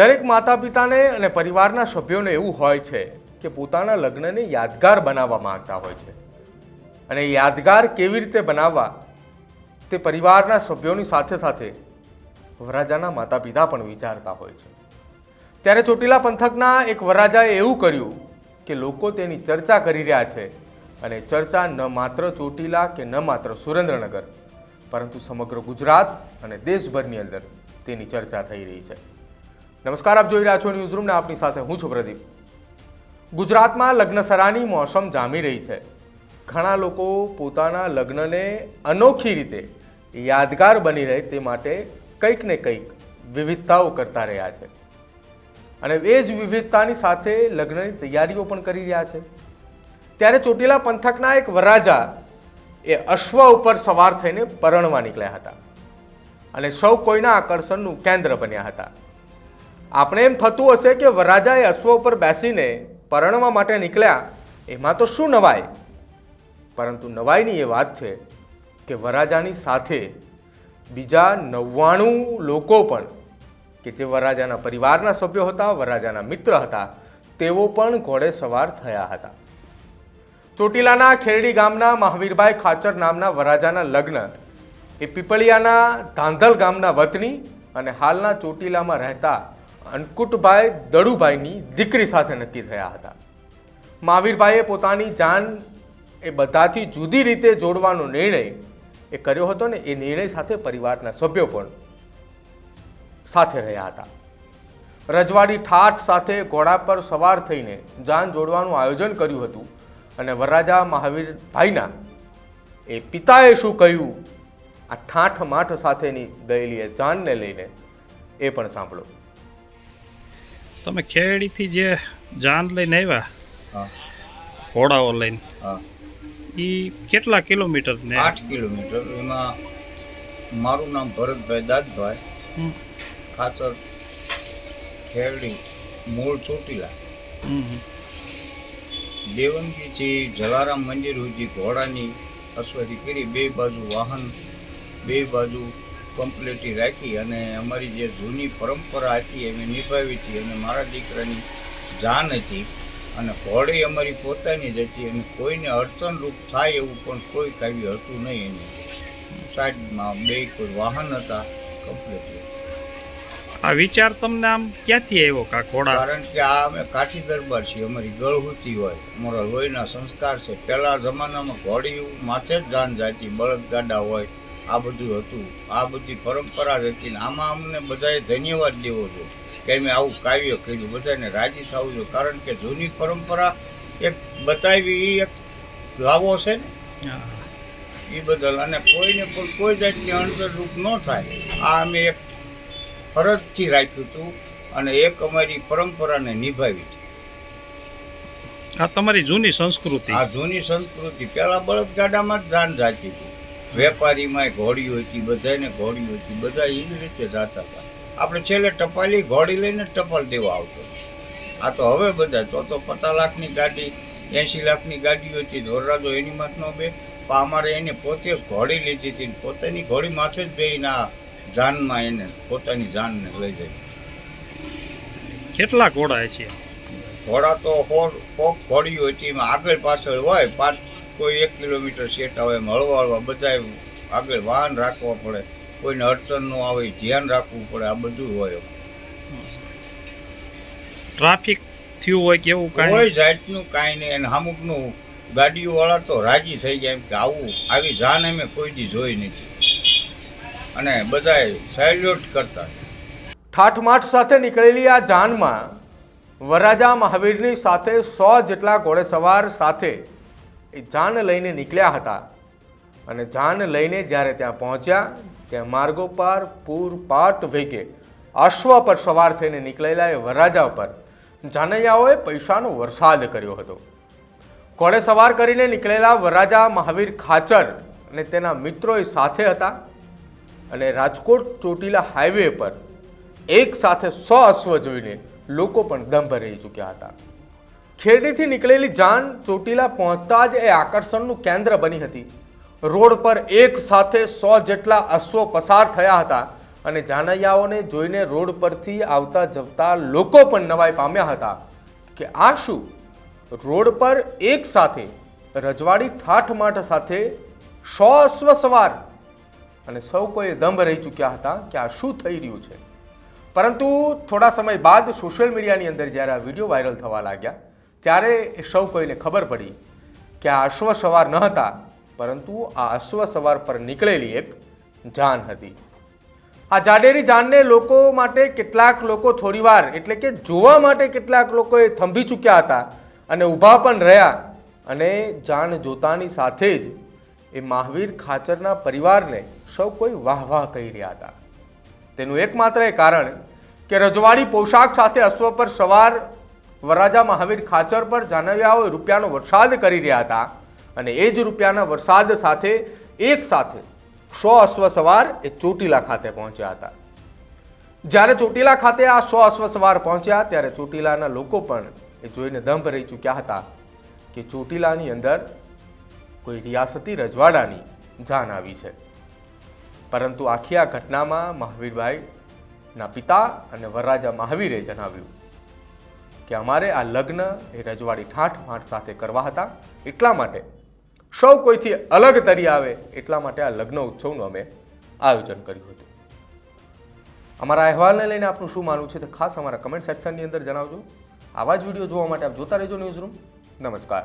દરેક માતા પિતાને અને પરિવારના સભ્યોને એવું હોય છે કે પોતાના લગ્નને યાદગાર બનાવવા માંગતા હોય છે. અને યાદગાર કેવી રીતે બનાવવા તે પરિવારના સભ્યોની સાથે સાથે વરરાજાના માતા પિતા પણ વિચારતા હોય છે. ત્યારે ચોટીલા પંથકના એક વરરાજાએ એવું કર્યું કે લોકો તેની ચર્ચા કરી રહ્યા છે અને ચર્ચા ન માત્ર ચોટીલા કે ન માત્ર સુરેન્દ્રનગર પરંતુ સમગ્ર ગુજરાત અને દેશભરની અંદર તેની ચર્ચા થઈ રહી છે. નમસ્કાર, આપ જોઈ રહ્યા છો ન્યૂઝ રૂમને આપની સાથે હું છું પ્રદીપ. ગુજરાતમાં લગ્નસરાની મોસમ જામી રહી છે. ઘણા લોકો પોતાના લગ્નને અનોખી રીતે યાદગાર બની રહે તે માટે કંઈક ને કંઈક વિવિધતાઓ કરતા રહ્યા છે. અને એ જ વિવિધતાની સાથે લગ્નની તૈયારીઓ પણ કરી રહ્યા છે. ત્યારે ચોટીલા પંથકના એક વરરાજા એ અશ્વ ઉપર સવાર થઈને પરણવા નીકળ્યા હતા. અને સૌ કોઈના આકર્ષણનું કેન્દ્ર બન્યા હતા. આપણે એમ થતું હશે કે વરાજાએ અશ્વ ઉપર બેસીને પરણવા માટે નીકળ્યા, એમાં તો શું નવાય પરંતુ નવાઈની એ વાત છે કે વરાજાની સાથે બીજા નવ્વાણું લોકો પણ, કે જે વરાજાના પરિવારના સભ્યો હતા વરાજાના મિત્ર હતા, તેઓ પણ ઘોડે સવાર થયા હતા. ચોટીલાના ખેરડી ગામના મહાવીરભાઈ ખાચર નામના વરાજાના લગ્ન, એ પીપળિયાના ધાંધલ ગામના વતની અને હાલના ચોટીલામાં રહેતા અંકુટભાઈ દડુભાઈની દીકરી સાથે નક્કી થયા હતા. મહાવીરભાઈએ પોતાની જાન એ બધાથી જુદી રીતે જોડવાનો નિર્ણય એ કર્યો હતો ને એ નિર્ણય સાથે પરિવારના સભ્યો પણ સાથે રહ્યા હતા. રજવાડી ઠાઠ સાથે ઘોડા પર સવાર થઈને જાન જોડવાનું આયોજન કર્યું હતું અને વરરાજા મહાવીરભાઈના એ પિતાએ શું કહ્યું? આ ઠાઠ માઠ સાથેની ગયેલી જાનને લઈને એ પણ સાંભળો. તમે ખેડીથી જે જાન લઈને આવ્યા હા. ઘોડાઓ લઈને હા. એ કેટલા કિલોમીટર ને? આઠ કિલોમીટર. એમાં મારું નામ ભરતભાઈ દાદભાઈ. ખાચર ખેરડી મૂળ ચોટીલા. હમ. જલારામ મંદિર સુધી ઘોડાની અશ્વથી કરી બે બાજુ વાહન બે બાજુ કમ્પ્લીટી રાખી અને અમારી જે જૂની પરંપરા હતી એમ નિભાવી હતી અને મારા દીકરાની જાન હતી અને ઘોડી અમારી પોતાની જ હતી અને કોઈને અડચણરૂપ થાય એવું પણ કોઈ કાવ્ય હતું નહીં એનું. સાઈડમાં બે કોઈ વાહન હતા કમ્પ્લીટલી આ વિચાર તમને આમ ક્યાંથી આવ્યો કા ઘોડા? કારણ કે આ અમે કાઠી દરબાર છીએ અમારી ગળહુતી હોય. અમારા લોહીના સંસ્કાર છે. પહેલા જમાનામાં ઘોડી માથે જ જાન જાતી બળદગાડા હોય આ બધું હતું. આ બધી પરંપરા જ હતી ને આમાં અમને બધાએ ધન્યવાદ દેવો જોઈએ કે અમે આવું કાવ્ય કર્યું. બધાને રાજી થવું જોઈએ. કારણ કે જૂની પરંપરા એક બતાવી એ એક લાવો છે ને? એ બદલ. અને કોઈને પણ કોઈ જાતની અણસરરૂપ ન થાય. આ અમે એક ફરજથી રાખ્યું હતું અને એક અમારી પરંપરાને નિભાવી છે. આ તમારી જૂની સંસ્કૃતિ. આ જૂની સંસ્કૃતિ. પહેલા બળદગાડામાં જ જાન જાતી હતી. વેપારીમાં ઘોડીઓ હતી બધાને ઘોડીઓ હતી બધા એ જ રીતે જાતા હતા. આપણે છેલ્લે ટપાલી ઘોડી લઈને ટપાલ દેવા આવતો. આ તો હવે બધા તો તો પચાસ લાખની ગાડી એંશી લાખની ગાડીઓ હતી ધોરરાજો એની માથ નો બે. પણ અમારે એને પોતે ઘોડી લીધી હતી ને પોતાની ઘોડી માથે જ બેહીને આ જાનમાં એને પોતાની જાનને લઈ જાય કેટલા ઘોડા છે? ઘોડા તો કોક ઘોડીઓ હતી આગળ પાછળ હોય પાંચ કોઈ એક કિલોમીટર સેટા હોય એમાં હળવા હળવા બધા આગળ વાહન રાખવા પડે. કોઈને અડચણ ન આવે ધ્યાન રાખવું પડે આ બધું હોય. ટ્રાફિક થયું હોય કે એવું કાંઈ? કોઈ જાતનું કાંઈ નહીં અને અમુકનું ગાડીઓવાળા તો રાજી થઈ જાય એમ કે આવું આવી જાન અમે કોઈ દી જોઈ નથી. અને બધાએ સેલ્યુટ કરતા. ઠાઠમાઠ સાથે નીકળેલી આ જાનમાં વરાજા મહાવીરની સાથે સો જેટલા ઘોડેસવાર સાથે એ જાન લઈને નીકળ્યા હતા. અને જાન લઈને જ્યારે ત્યાં પહોંચ્યા, ત્યાં માર્ગો પર પૂરપાટ વેગે. અશ્વ પર સવાર થઈને નીકળેલા એ વરરાજા પર જાનૈયાઓએ પૈસાનો વરસાદ કર્યો હતો. ઘોડે સવાર કરીને નીકળેલા વરરાજા મહાવીર ખાચર અને તેના મિત્રો એ સાથે હતા અને રાજકોટ ચોટીલા હાઈવે પર એક સાથે સો અશ્વ જોઈને લોકો પણ દંભ રહી ચૂક્યા હતા. ખેરડીથી નીકળેલી જાન ચોટીલા પહોંચતા જ એ આકર્ષણનું કેન્દ્ર બની હતી. રોડ પર એક સાથે સો જેટલા અશ્વો પસાર થયા હતા અને જાનૈયાઓને જોઈને રોડ પરથી આવતા જવતા લોકો પણ નવાઈ પામ્યા હતા કે આ શું? રોડ પર એક સાથે રજવાડી ઠાઠમાઠ સાથે સો અશ્વ સવાર. અને સૌ કોઈ દંભ રહી ચૂક્યા હતા કે આ શું થઈ રહ્યું છે? પરંતુ થોડા સમય બાદ સોશિયલ મીડિયાની અંદર જ્યારે આ વીડિયો વાયરલ થવા લાગ્યા ત્યારે એ સૌ કોઈને ખબર પડી કે આ અશ્વ સવાર ન હતા, પરંતુ આ અશ્વ સવાર પર નીકળેલી એક જાન હતી. આ જાડેરી જાનને લોકો માટે કેટલાક લોકો થોડીવાર, એટલે કે જોવા માટે કેટલાક લોકોએ થંભી ચૂક્યા હતા અને ઊભા પણ રહ્યા અને જાન જોતાની સાથે જ એ મહાવીર ખાચરના પરિવારને સૌ કોઈ વાહ વાહ કહી રહ્યા હતા. તેનું એકમાત્ર એ કારણ કે રજવાડી પોશાક સાથે અશ્વ પર સવાર વરરાજા મહાવીર ખાચર પર જાનવિયાઓ રૂપિયાનો વરસાદ કરી રહ્યા હતા અને એ જ રૂપિયાના વરસાદ સાથે એક સાથે સો અશ્વ સવાર એ ચોટીલા ખાતે પહોંચ્યા હતા. જ્યારે ચોટીલા ખાતે આ સો અશ્વ સવાર પહોંચ્યા ત્યારે ચોટીલાના લોકો પણ એ જોઈને દંભ રહી ચૂક્યા હતા કે ચોટીલાની અંદર કોઈ રિયાસતી રજવાડાની જાન આવી છે. પરંતુ આખી આ ઘટનામાં મહાવીરભાઈના પિતા અને વરરાજા મહાવીરે જણાવ્યું કે અમારે આ લગ્ન એ રજવાડી ઠાઠ માઠ સાથે કરવા હતા. એટલા માટે સૌ કોઈથી અલગ તરી આવે એટલા માટે આ લગ્ન ઉત્સવનું અમે આયોજન કર્યું હતું. અમારા અહેવાલને લઈને આપનું શું માનવું છે તે ખાસ અમારા કમેન્ટ સેક્શનની અંદર જણાવજો. આવા જ વીડિયો જોવા માટે આપ જોતા રહેજો ન્યૂઝ રૂમ. નમસ્કાર.